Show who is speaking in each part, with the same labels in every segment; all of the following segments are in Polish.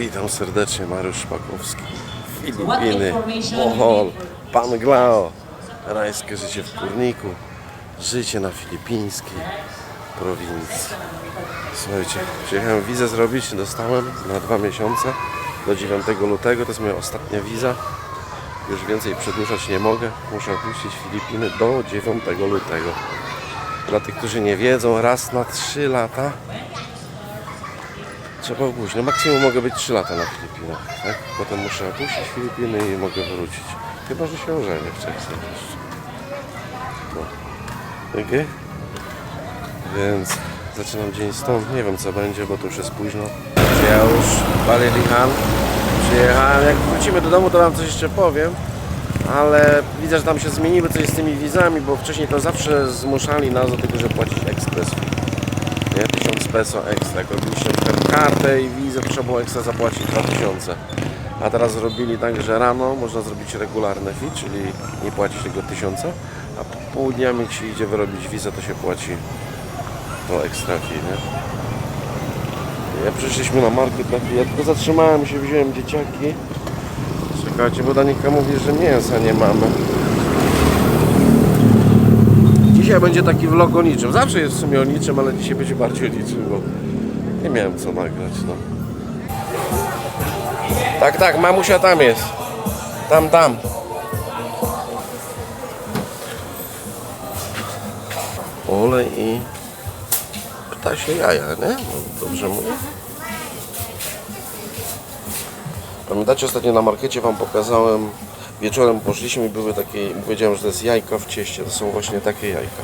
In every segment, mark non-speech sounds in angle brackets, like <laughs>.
Speaker 1: Witam serdecznie, Mariusz Szpakowski. Filipiny, Bohol, Panglao. Rajskie życie w Kurniku. Życie na filipińskiej prowincji. Słuchajcie, przyjechałem wizę zrobić, dostałem na dwa miesiące do 9 lutego. To jest moja ostatnia wiza. Już więcej przedłużać nie mogę. Muszę opuścić Filipiny do 9 lutego. Dla tych, którzy nie wiedzą, raz na 3 lata trzeba opuścić. No maksimum mogę być 3 lata na Filipinach, tak? Potem muszę opuścić Filipiny i mogę wrócić. Chyba, że się ożenię wcześniej jeszcze. No. Okay? Więc zaczynam dzień stąd. Nie wiem co będzie, bo to już jest późno. Ja już Balilihan przyjechałem. Jak wrócimy do domu, to wam coś jeszcze powiem. Ale widzę, że tam się zmieniły coś z tymi wizami, bo wcześniej to zawsze zmuszali nas do tego, żeby płacić ekspres. Nie? 1000 peso ekstra. Przykład kartę i wizę, trzeba było ekstra zapłacić 2000. A teraz zrobili tak, że rano można zrobić regularne fee, czyli nie płacić tego 1000, a po południami jak się idzie wyrobić wizę, to się płaci to ekstra fee, nie? Ja przyszliśmy na market na chwilę, ja tylko zatrzymałem się, wziąłem dzieciaki. Czekajcie, bo Danika mówi, że mięsa nie mamy. Dzisiaj będzie taki vlog o niczym. Zawsze jest w sumie o niczym, ale dzisiaj będzie bardziej o niczym, bo nie miałem co nagrać, no. Tak, tak, mamusia tam jest. Tam, tam. Olej i ptasie jaja, nie? No, Dobrze mówię? Pamiętacie ostatnio na markecie Wam pokazałem Wieczorem poszliśmy i były takie, powiedziałem, że to jest jajka w cieście, to są właśnie takie jajka.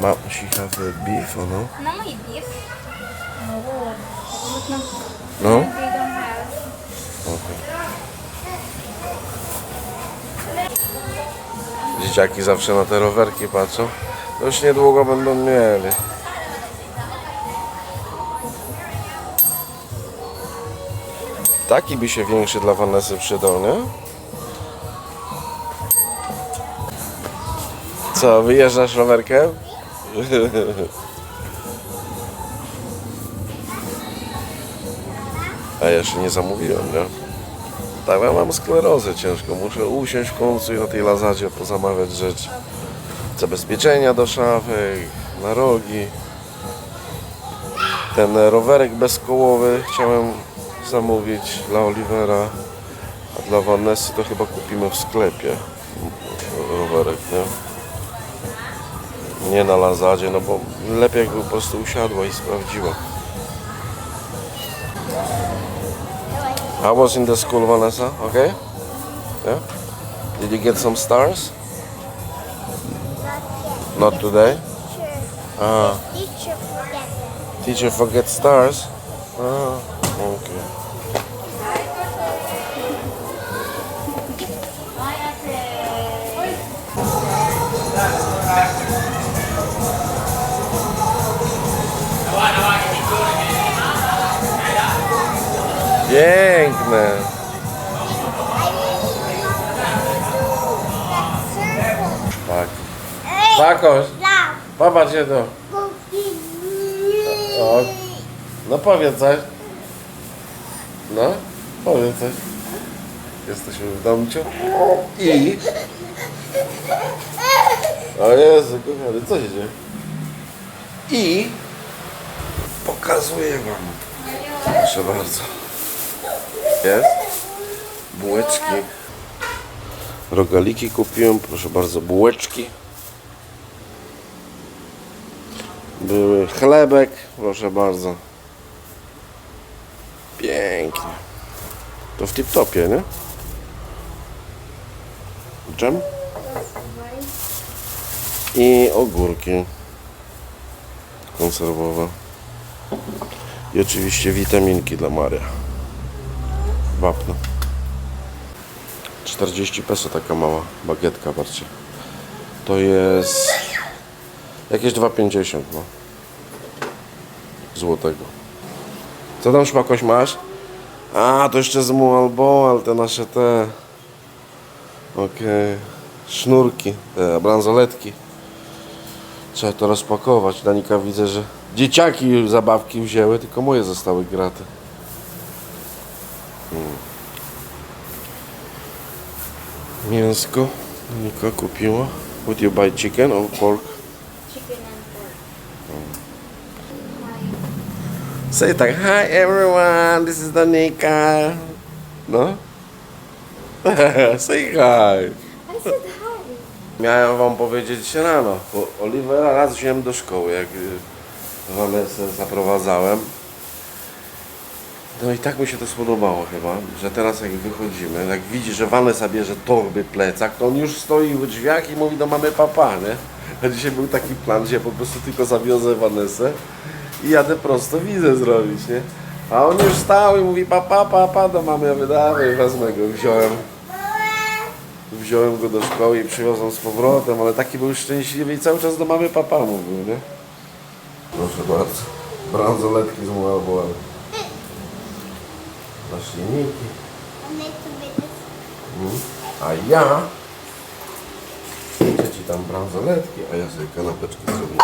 Speaker 1: Ma, she have a beef or no?
Speaker 2: No may beef.
Speaker 1: No?
Speaker 2: Don't have.
Speaker 1: Okay. Dzieciaki zawsze na te rowerki patrzą. To już niedługo będą mieli. Taki by się większy dla Vanessy przydał, nie? Co, wyjeżdżasz rowerkiem? <laughs> A jeszcze nie zamówiłem, nie? Tak, ja mam sklerozę ciężko. Muszę usiąść w końcu i na tej lazadzie pozamawiać rzeczy. Zabezpieczenia do szafy, na rogi. Ten rowerek bezkołowy chciałem zamówić dla Olivera, a dla Vanessy to chyba kupimy w sklepie. Rowerek, nie? Nie na lazadzie, no bo lepiej jakby po prostu usiadła i sprawdziła. How was in the school, Vanessa? Okay? Yeah? Did you get some stars? Not today?
Speaker 3: Sure.
Speaker 1: Ah,
Speaker 3: Teacher forget it.
Speaker 1: teacher forget stars? Ah, okay. Piękne. Tak. Pakoś,
Speaker 3: Love.
Speaker 1: popatrzcie to. O, no powiedz coś. No, powiedz coś. Jesteśmy w domciu. I... O Jezu, kochany, co się dzieje? I... Pokazuję wam. Proszę bardzo. Jest. Bułeczki. Rogaliki kupiłem, proszę bardzo, bułeczki. Były chlebek, proszę bardzo. Pięknie. To w tip-topie, nie? Dżem. I ogórki konserwowe. I oczywiście witaminki dla Maria. Wapno. 40 peso taka mała bagietka, patrzcie. To jest jakieś 2,50 no. Złotego. Co tam szmakoś masz? A, to jeszcze z Mualboal, te nasze te... Okej. Sznurki, te bransoletki. Trzeba to rozpakować. Danika widzę, że dzieciaki zabawki wzięły, tylko moje zostały graty. Mięsko Danika kupiła. Would you buy chicken or pork?
Speaker 3: Chicken and pork.
Speaker 1: Say tak, hi everyone, this is Danika. No? <laughs> Say hi.
Speaker 3: I said hi.
Speaker 1: Miałem wam powiedzieć rano, bo Olivera raz wziąłem do szkoły, jak Vanessę zaprowadzałem. No i tak mi się to spodobało chyba, że teraz jak wychodzimy, jak widzi, że Vanessa bierze torby, plecak, to on już stoi w drzwiach i mówi do mamy papa, nie? A dzisiaj był taki plan, że ja po prostu tylko zawiozę Vanessę i jadę prosto wizę zrobić, nie? A on już stał i mówi papa, papa do mamy, ja wydawaj, wezmę go, wziąłem. Wziąłem go do szkoły i przywiozłem z powrotem, ale taki był szczęśliwy i cały czas do mamy papa mówił, nie? Proszę bardzo. Bransoletki z Mualboem. Naśnieniki.
Speaker 3: I need to be this.
Speaker 1: A ja... Chcę ci tam bransoletki, a ja sobie kanapeczki zrobię.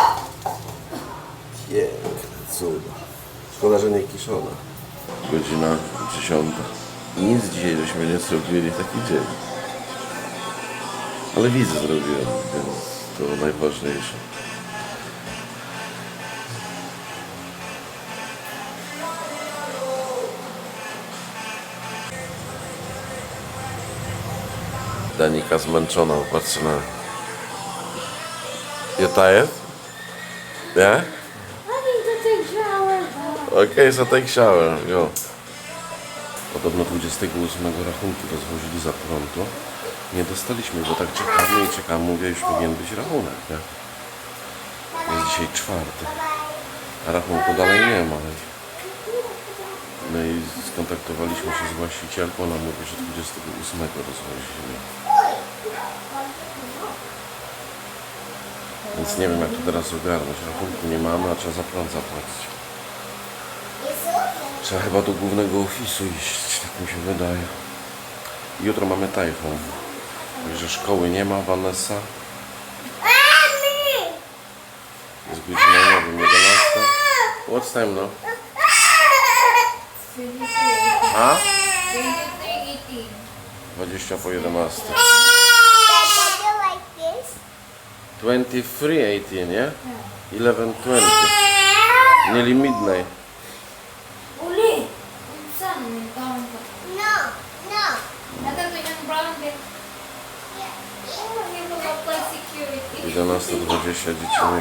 Speaker 1: Piękne cuda. Szkoda, że nie kiszona. Godzina dziesiąta. Nic dzisiaj żeśmy nie zrobili taki dzień. Ale widzę zrobiłem, więc to najważniejsze. Danika zmęczona, patrzę na... You tired? Yeah?
Speaker 3: I need to take shower.
Speaker 1: Okay, so take shower, go. Podobno 28 rachunki rozwoźili za pronto. Nie dostaliśmy, bo tak czekamy i czekamy. Mówię, już powinien być rachunek, nie? Jest dzisiaj czwarty. A rachunku dalej nie ma. No i skontaktowaliśmy się z właścicielką, ona mówi, że 28 rozwozili. Więc nie wiem jak to teraz ogarnąć. Rachunku nie mamy, a trzeba za prąd zapłacić. Trzeba chyba do głównego ofisu iść, tak mi się wydaje. Jutro mamy tajfun. Także szkoły nie ma, Vanessa. Jest godzina, nie wiem, 11. What's time now? A? 20 po 11.
Speaker 3: Dad, did you like this?
Speaker 1: 23, 18, nie? 11.20. Nearly midnight.
Speaker 2: Uli! Saan yung taon ka?
Speaker 3: No, no.
Speaker 2: Nagkato yung brown bit. Oh, nie mag-apply security.
Speaker 1: 11.20 dzieci śpią.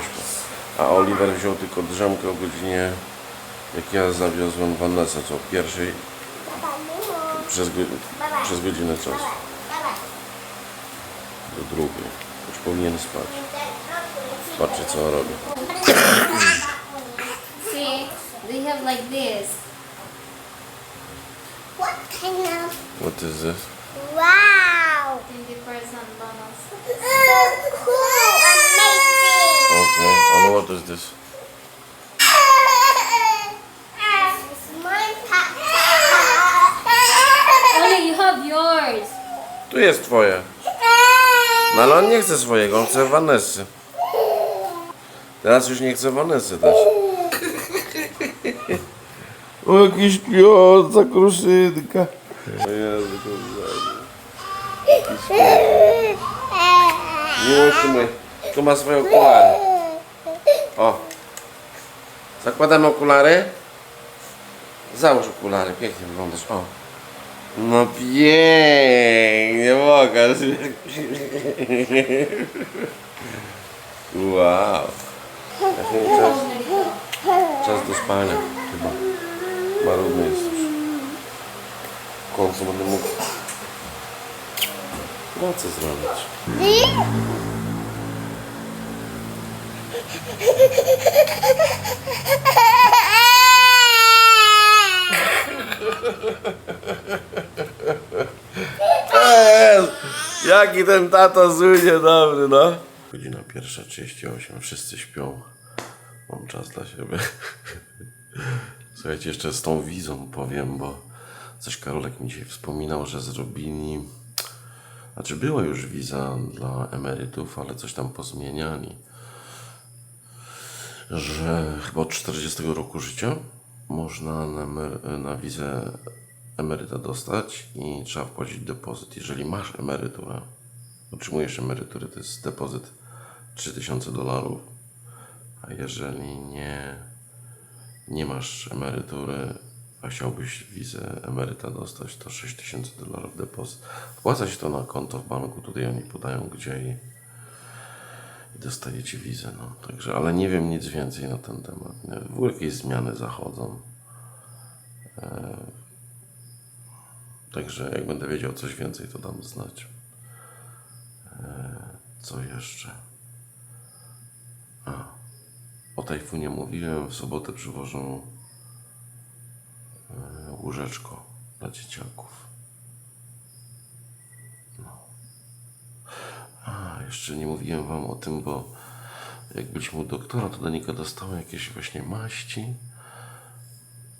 Speaker 1: A Oliver wziął tylko drzemkę o godzinie, jak ja zawiozłem Vanessa, co o pierwszej
Speaker 3: no.
Speaker 1: przez, go, przez godzinę czasu. Do drugiej. Już powinien spać. Patrzcie co on robi.
Speaker 2: See, they have like this.
Speaker 3: What kind of?
Speaker 1: What is this?
Speaker 3: Wow.
Speaker 2: 20% bonus.
Speaker 3: So cool. Amazing.
Speaker 1: Okay, and what is this?
Speaker 3: It's my papa.
Speaker 2: Uli, you have yours.
Speaker 1: Tu jest twoje. No ale on nie chce swojego, on chce Vanessy. Teraz już nie chce Vanessy też. O, jakiś śpiąca kruszynka. O Jezu, pies. Miłości mój, tu ma swoje okulary. O. Zakładamy okulary. Załóż okulary, pięknie wyglądasz. O. No pięknie, pokaż. Wow. Jaki czas, czas do spania chyba. Marudny jest już. W końcu będę mógł pracę zrobić. Eee, jaki ten tata zły dobry, no. Godzina pierwsza 38, wszyscy śpią. Mam czas dla siebie. Słuchajcie, jeszcze z tą wizą powiem, bo coś Karolek mi dzisiaj wspominał, że zrobili... Znaczy była już wiza dla emerytów, ale coś tam pozmieniali. że chyba od 40 roku życia można na, na wizę emeryta dostać i trzeba wpłacić depozyt. Jeżeli masz emeryturę, otrzymujesz emeryturę, to jest depozyt 3000 dolarów, a jeżeli nie, nie masz emerytury, a chciałbyś wizę emeryta dostać, to 6000 dolarów depozyt. Wpłaca się to na konto w banku, tutaj oni podają gdzie i, i dostajecie wizę. No. Także, ale nie wiem nic więcej na ten temat. W ogóle jakieś zmiany zachodzą. E, także jak będę wiedział coś więcej, to dam znać. E, co jeszcze? A, o tajfunie mówiłem, w sobotę przywożą e, łóżeczko dla dzieciaków. A, jeszcze nie mówiłem wam o tym, bo jak byliśmy u doktora, to Danika dostała jakieś właśnie maści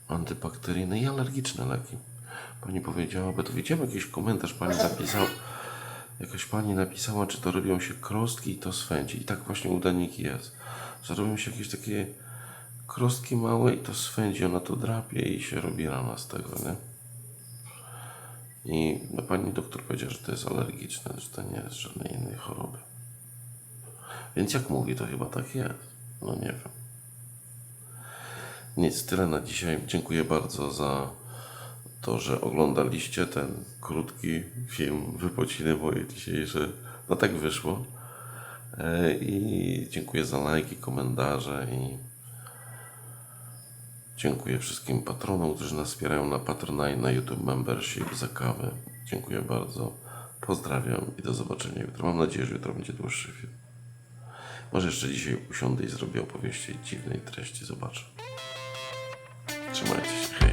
Speaker 1: antybakteryjne i alergiczne leki. Pani powiedziała, bo to widziałem jakiś komentarz, pani napisała, jakaś pani napisała, czy to robią się krostki i to swędzi. I tak właśnie u Daniki jest, że robią się jakieś takie krostki małe i to swędzi, ona to drapie i się robi rana z tego, nie? I no, pani doktor powiedziała, że to jest alergiczne, że to nie jest żadnej innej choroby. Więc jak mówi, to chyba tak jest. No nie wiem. Nic, tyle na dzisiaj. Dziękuję bardzo za to, że oglądaliście ten krótki film wypociny moje dzisiejsze. No tak wyszło. E, I dziękuję za lajki, komentarze i dziękuję wszystkim patronom, którzy nas wspierają na Patronite, na YouTube Membership za kawę. Dziękuję bardzo. Pozdrawiam i do zobaczenia jutro. Mam nadzieję, że jutro będzie dłuższy film. Może jeszcze dzisiaj usiądę i zrobię opowieści dziwnej treści. Zobaczę. Trzymajcie się.